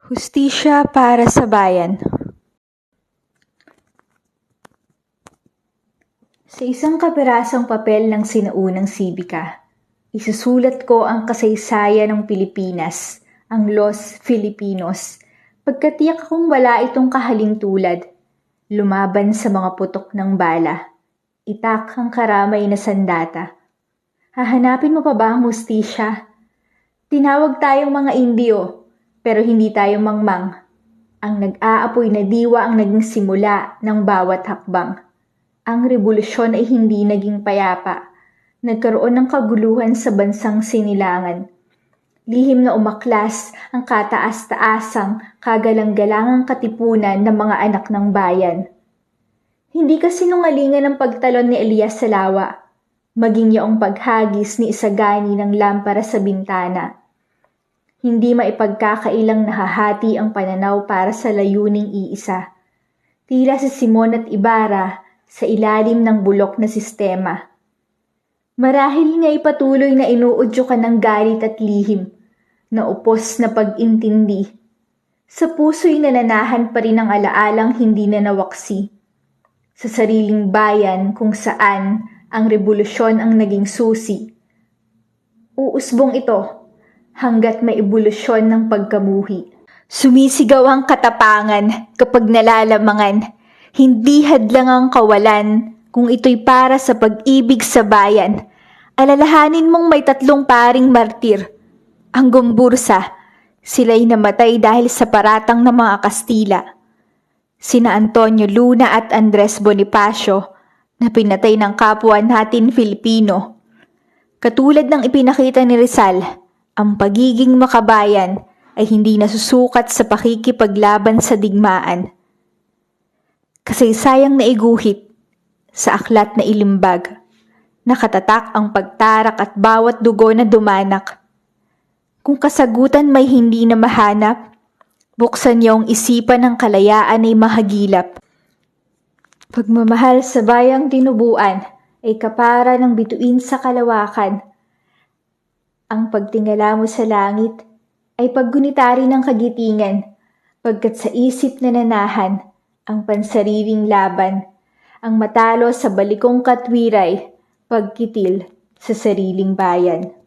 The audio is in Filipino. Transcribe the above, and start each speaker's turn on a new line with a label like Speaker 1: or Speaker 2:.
Speaker 1: Hustisya para sa bayan. Sa isang kapirasong papel ng sinaunang sibika, isusulat ko ang kasaysayan ng Pilipinas, ang Los Filipinos, pagkatiyak kong wala itong kahalintulad, lumaban sa mga putok ng bala, itak ang karamay na sandata. Hahanapin mo pa ba ang hustisya? Tinawag tayong mga Indio, pero hindi tayo mangmang. Ang nag-aapoy na diwa ang naging simula ng bawat hakbang. Ang revolusyon ay hindi naging payapa. Nagkaroon ng kaguluhan sa bansang sinilangan. Lihim na umaklas ang kataas-taasang kagalang-galangang katipunan ng mga anak ng bayan. Hindi kasi nungalingan ang pagtalon ni Elias Salawa, maging yaong paghagis ni Isagani ng lampara sa bintana. Hindi maipagkakailang nahahati ang pananaw para sa layuning iisa. Tila si Simon at Ibarra sa ilalim ng bulok na sistema. Marahil nga ipatuloy na inuudyo ka ng galit at lihim, na upos na pag-intindi. Sa puso'y nananahan pa rin ang alaalang hindi na nawaksi. Sa sariling bayan kung saan ang revolusyon ang naging susi. Uusbong ito hanggat may ebolusyon ng pagkamuhi. Sumisigaw ang katapangan kapag nalalamangan, hindi hadlang ang kawalan kung ito'y para sa pag-ibig sa bayan. Alalahanin mong may tatlong paring martir. Ang gumbursa, sila'y namatay dahil sa paratang ng mga Kastila. Sina Antonio Luna at Andres Bonifacio na pinatay ng kapwa natin Filipino. Katulad ng ipinakita ni Rizal, ang pagiging makabayan ay hindi nasusukat sa pakikipaglaban sa digmaan. Kasaysayang naiguhit sa aklat na ilimbag, nakatatak ang pagtarak at bawat dugo na dumanak. Kung kasagutan may hindi na mahanap, buksan niyong isipan ng kalayaan ay mahagilap. Pagmamahal sa bayang tinubuan ay kapara ng bituin sa kalawakan. Ang pagtingala mo sa langit ay paggunitari ng kagitingan, pagkat sa isip na nanahan ang pansariling laban, ang matalo sa balikong katwiray, pagkitil sa sariling bayan.